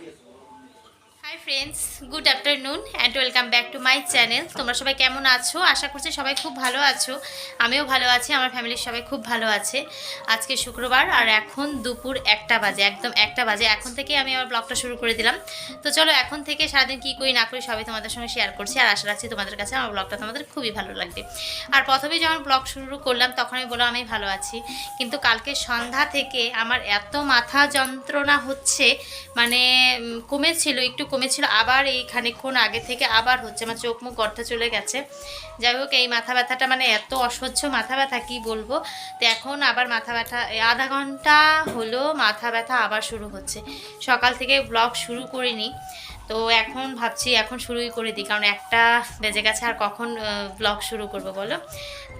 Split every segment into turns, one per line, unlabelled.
Hi friends good afternoon and welcome back to my channel তোমরা সবাই কেমন আছো? আশা করছি সবাই খুব ভালো আছো। আমিও ভালো আছি, আমার ফ্যামিলির সবাই খুব ভালো আছে। আজকে শুক্রবার আর এখন দুপুর একটা বাজে, একদম একটা বাজে। এখন থেকে আমি আমার ব্লগটা শুরু করে দিলাম। তো চলো এখন থেকে সারাদিন কী করি না করি সবই তোমাদের সঙ্গে শেয়ার করছি আর আশা রাখছি তোমাদের কাছে আমার ব্লগটা তোমাদের খুবই ভালো লাগবে। আর প্রথমে যখন ব্লগ শুরু করলাম তখন আমি বললাম, আমি ভালো আছি। কিন্তু কালকে সন্ধ্যা থেকে আমার এত মাথা যন্ত্রণা হচ্ছে মানে কমেছিল, একটু কমেছিল। আবার এই খানিকক্ষণ আগে থেকে আবার হচ্ছে আমার চোখ মুখ গর্তে চলে গেছে। যাই হোক, এই মাথা ব্যথাটা মানে এত অসহ্য মাথা ব্যথা, কি বলব? তো এখন আবার মাথা ব্যথা আধা ঘণ্টা হলো মাথা ব্যথা আবার শুরু হচ্ছে। সকাল থেকে ব্লগ শুরু করিনি, তো এখন ভাবছি এখন শুরুই করে দিই। কারণ একটা বেজে গেছে, আর কখন ব্লগ শুরু করব বলো?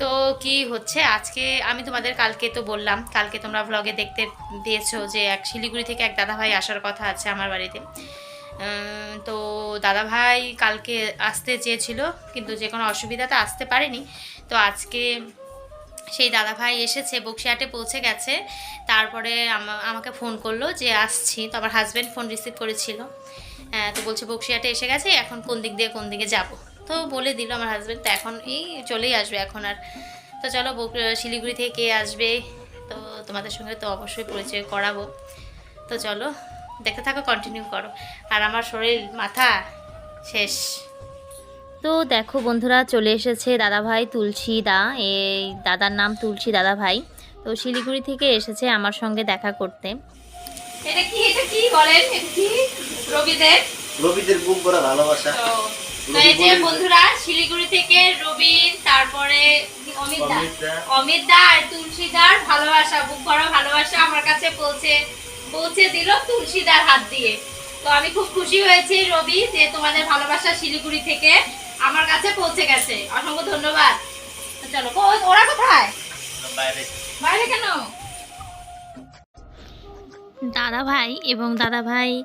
তো কি হচ্ছে? আজকে আমি তোমাদের কালকে তো বললাম, কালকে তোমরা ব্লগে দেখতে পেয়েছ যে এক শিলিগুড়ি থেকে এক দাদাভাই আসার কথা আছে আমার বাড়িতে। তো দাদাভাই কালকে আসতে চেয়েছিল কিন্তু যে কোনো অসুবিধাতে আসতে পারেনি। তো আজকে সেই দাদাভাই এসেছে বক্সিহাটে পৌঁছে গেছে। তারপরে আমা- আমাকে ফোন করল যে আসছি। তো আমার হাজব্যান্ড ফোন রিসিভ করেছিল। হ্যাঁ, তো বলছে বক্সিহাটে এসে গেছে এখন কোন দিক দিয়ে কোন দিকে যাব? তো বলে দিল আমার হাজব্যান্ড তো এখন এই চলেই আসবে এখন আর। তো চলো শিলিগুড়ি থেকে আসবে? তো তোমাদের সঙ্গে তো অবশ্যই পরিচয় করাবো। তো চলো। দেখতে থাকো কন্টিনিউ করো। আর আমার শরীর মাথা শেষ। তো দেখো বন্ধুরা চলে এসেছে দাদাভাই তুলসী দা। এই দাদার নাম তুলসী দাদাভাই। তো শিলিগুড়ি থেকে এসেছে আমার সঙ্গে দেখা করতে। এটা কি? এটা কি বলেন? এটা কি? রবিদের?
রবিদের বুক ভালোবাসা।
এই যে বন্ধুরা শিলিগুড়ি থেকে রবিন তারপরে অমিত দা।
অমিত দা।
অমিত দা আর তুলসীদার ভালোবাসা বুক করা ভালোবাসা আমার কাছে পৌঁছে পৌঁছে দিল তুলসীদার হাত দিয়ে। তো আমি খুব খুশি হয়েছি রবি যে তোমাদের ভালোবাসা শিলিগুড়ি থেকে আমার কাছে পৌঁছে গেছে। অসংখ্য ধন্যবাদ। চলো ও- ওরা কোথায়?
বাইরে।
বাইরে কেন? দাদা ভাই এবং দাদা ভাই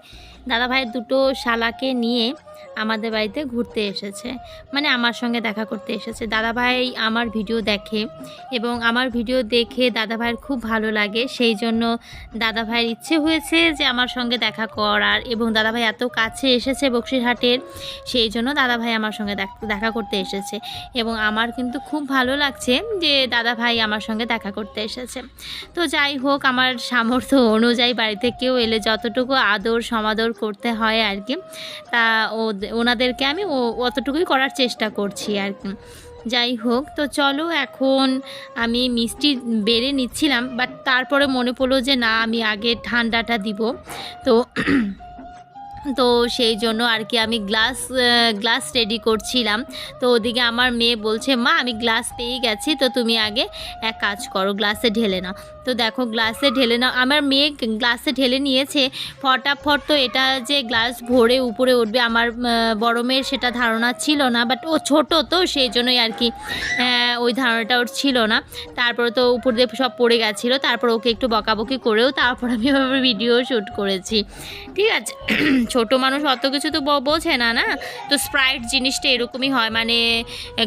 দাদা ভাইয়ের দুটো শালাকে নিয়ে আমাদের বাড়িতে ঘুরতে এসেছে। মানে আমার সঙ্গে দেখা করতে এসেছে। দাদাভাই আমার ভিডিও দেখে এবং আমার ভিডিও দেখে দাদাভাইয়ের খুব ভালো লাগে। সেই জন্য দাদাভাইয়ের ইচ্ছে হয়েছে যে আমার সঙ্গে দেখা করার এবং দাদাভাই এত কাছে এসেছে বক্সিরহাটের, সেই জন্য দাদাভাই আমার সঙ্গে দেখ- করতে এসেছে। এবং আমার কিন্তু খুব ভালো লাগছে যে দাদাভাই আমার সঙ্গে দেখা করতে এসেছে। তো যাই হোক, আমার সামর্থ্য অনুযায়ী বাড়িতে কেউ এলে যতটুকু আদর সমাদর করতে হয় আর কি, তা ও ওনাদেরকে আমি ও, অতটুকুই করার চেষ্টা করছি আর কি। যাই হোক, তো চলো এখন আমি মিষ্টি বেড়ে নিচ্ছিলাম বাট তারপরে মনে পড়ল যে না, আমি আগে ঠান্ডাটা দিব। তো তো সেই জন্য আর কি আমি গ্লাস গ্লাস রেডি করছিলাম। তো ওদিকে আমার মেয়ে বলছে, মা, আমি গ্লাস পেয়ে গেছি, তো তুমি আগে এক কাজ করো, গ্লাসে ঢেলে নাও। তো দেখো, গ্লাসে ঢেলে নাও। আমার মেয়ে গ্লাসে ঢেলে নিয়েছে। ফটাফট তো এটা যে গ্লাস ভরে উপরে উঠবে, আমার বড় মেয়ের সেটা ধারণা ছিল না বাট ও ছোট তো, সেই জন্যই আর কি ওই ধারণাটা ওর ছিল না। তারপরে তো উপর দিয়ে সব পড়ে গেছিল, তারপর ওকে একটু বকাবকি করেও তারপর আমি ভিডিও শ্যুট করেছি। ঠিক আছে? ছোট মানুষ অত কিছু তো বোঝে না না? তো স্প্রাইট জিনিসটা এরকমই হয় মানে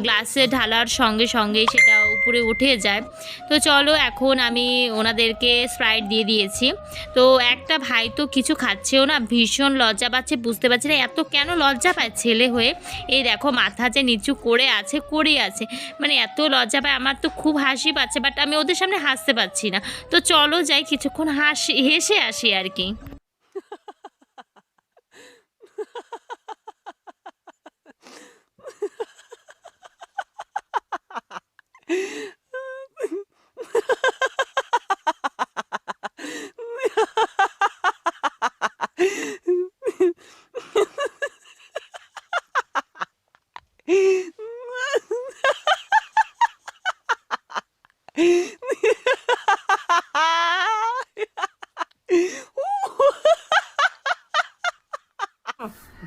গ্লাসে ঢালার সঙ্গে সঙ্গেই সেটা উপরে উঠে যায়। তো চলো এখন আমি ওনাদেরকে স্প্রাইট দিয়ে দিয়েছি। তো একটা ভাই তো কিছু খাচ্ছেও না, ভীষণ লজ্জা পাচ্ছে, বুঝতে পারছি না এত কেন লজ্জা পায় ছেলে হয়ে? এই দেখো মাথা যে নিচু করে আছে করে আছে। মানে এত লজ্জা পায়, আমার তো খুব হাসি পাচ্ছে বাট আমি ওদের সামনে হাসতে পারছি না। তো চলো যাই, কিছুক্ষণ হাসি, হেসে আসি আর কি।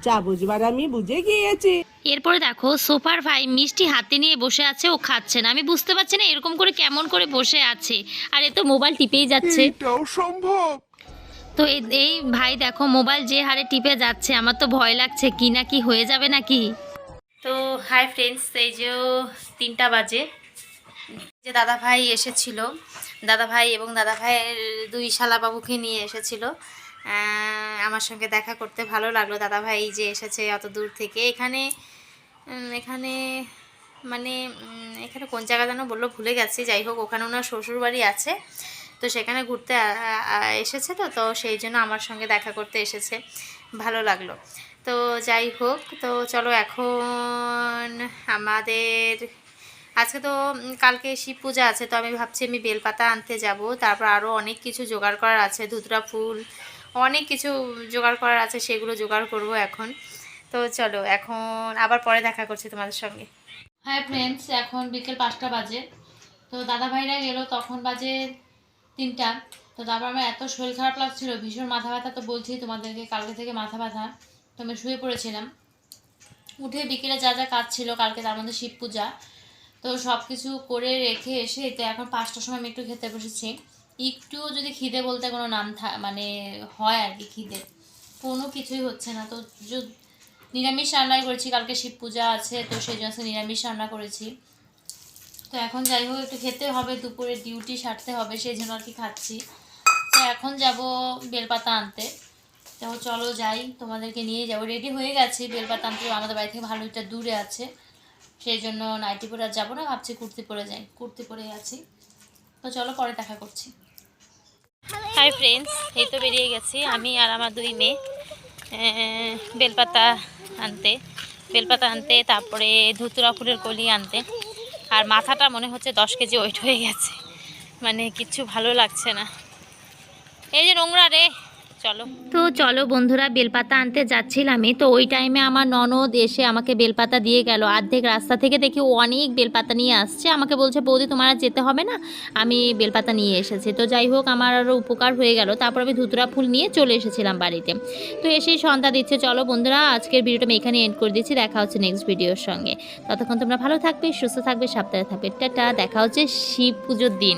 যা বুঝবার আমি বুঝে গিয়েছি।
এরপরে দেখো সোফার ভাই মিষ্টি হাতে নিয়ে বসে আছে ও খাচ্ছে না। আমি বুঝতে পারছি না এরকম করে কেমন করে বসে আছে। আর এ তো মোবাইল টিপেই যাচ্ছে।
এটাও সম্ভব?
তো এই এই ভাই দেখো মোবাইল যে হারে টিপে যাচ্ছে আমার তো ভয় লাগছে কি না কি হয়ে যাবে নাকি? তো হাই ফ্রেন্ডস এই যে তিনটা বাজে। যে দাদা ভাই এসেছিল দাদা ভাই এবং দাদা ভাইয়ের দুই শালা বাবুকে নিয়ে এসেছিল। আমার সঙ্গে দেখা করতে ভালো লাগল। দাদাভাই যে এসেছে অত দূর থেকে। এখানে এখানে মানে এখানে কোন জায়গা যেন বলল, ভুলে গেছি। যাই হোক, ওখানে ওনার শ্বশুর বাড়ি আছে। তো সেখানে ঘুরতে এসেছে তো তো সেই জন্য আমার সঙ্গে দেখা করতে এসেছে। ভালো লাগল। তো যাই হোক, তো চলো এখন আমাদের, আজকে তো কালকে শিব পূজা আছে, তো আমি ভাবছি আমি বেলপাতা আনতে যাব। তারপর আরও অনেক কিছু জোগাড় করার আছে, ধুতরা ফুল অনেক কিছু জোগাড় করার আছে, সেগুলো জোগাড় করব এখন। তো চলো, এখন আবার পরে দেখা করছি তোমাদের সঙ্গে। হ্যাঁ ফ্রেন্ডস এখন বিকেল পাঁচটা বাজে। তো দাদা ভাইরা গেলো, তখন বাজে তিনটা। তো তারপর আমার এত শরীর খারাপ লাগছিল, ভীষণ মাথা ব্যথা, তো বলছি তোমাদেরকে কালকে থেকে মাথা ব্যথা। তো আমি শুয়ে পড়েছিলাম। উঠে বিকেলে যা যা কাজ ছিল, কালকে তার মধ্যে শিব পূজা। তো সব কিছু করে রেখে এসে, তো এখন পাঁচটার সময় আমি একটু খেতে বসেছি। একটুও যদি খিদে বলতে কোনো নাম মানে হয় আর কি খিদে, কোনো কিছুই হচ্ছে না। তো নিরামিষ রান্নাই করেছি, কালকে শিব পূজা আছে, তো সেই জন্য নিরামিষ রান্না করেছি। তো এখন যাই হোক, একটু খেতে হবে, দুপুরে ডিউটি সারতে হবে, সেই জন্য আর কি খাচ্ছি। তো এখন যাব বেলপাতা আনতে। তো চলো যাই, তোমাদেরকে নিয়ে যাব। রেডি হয়ে গেছি বেলপাতা আনতে আমাদের বাড়ি থেকে ভালো একটা দূরে আছে। সেই জন্য নাইটি পরে আর যাব না, ভাবছি কুর্তি পরে যাই, কুর্তি পরে আছি। তো চলো পরে দেখা করছি। হাই ফ্রেন্ডস এই তো বেরিয়ে গেছি। আমি আর আমার দুই মেয়ে বেলপাতা আনতে। বেলপাতা আনতে, তারপরে ধুতুরা ফুলের কলি আনতে। আর মাথাটা মনে হচ্ছে দশ কেজি ওয়েট হয়ে গেছে। মানে কিছু ভালো লাগছে না। এই যে নোংরা রে। চলো। তো চলো বন্ধুরা, বেলপাতা আনতে যাচ্ছিলামই। তো ওই টাইমে আমার ননদ এসে আমাকে বেলপাতা দিয়ে গেল। অর্ধেক রাস্তা থেকে দেখি অনেক বেলপাতা নিয়ে আসছে। আমাকে বলছে, বৌদি, তোমার যেতে হবে না? আমি বেলপাতা নিয়ে এসেছি। তো যাই হোক, আমার আরও উপকার হয়ে গেল। তারপর আমি ধুতুরা ফুল নিয়ে চলে এসেছিলাম বাড়িতে। তো এসেই সন্ধ্যা দিচ্ছে। চলো বন্ধুরা, আজকের ভিডিওটা আমি এখানে এন্ড করে দিচ্ছি। দেখা হচ্ছে নেক্সট ভিডিওর সঙ্গে। ততক্ষণ তোমরা ভালো থাকবে, সুস্থ থাকবে, সাবধানে থাকবে। টাটা, দেখা হচ্ছে শিব পুজোর দিন।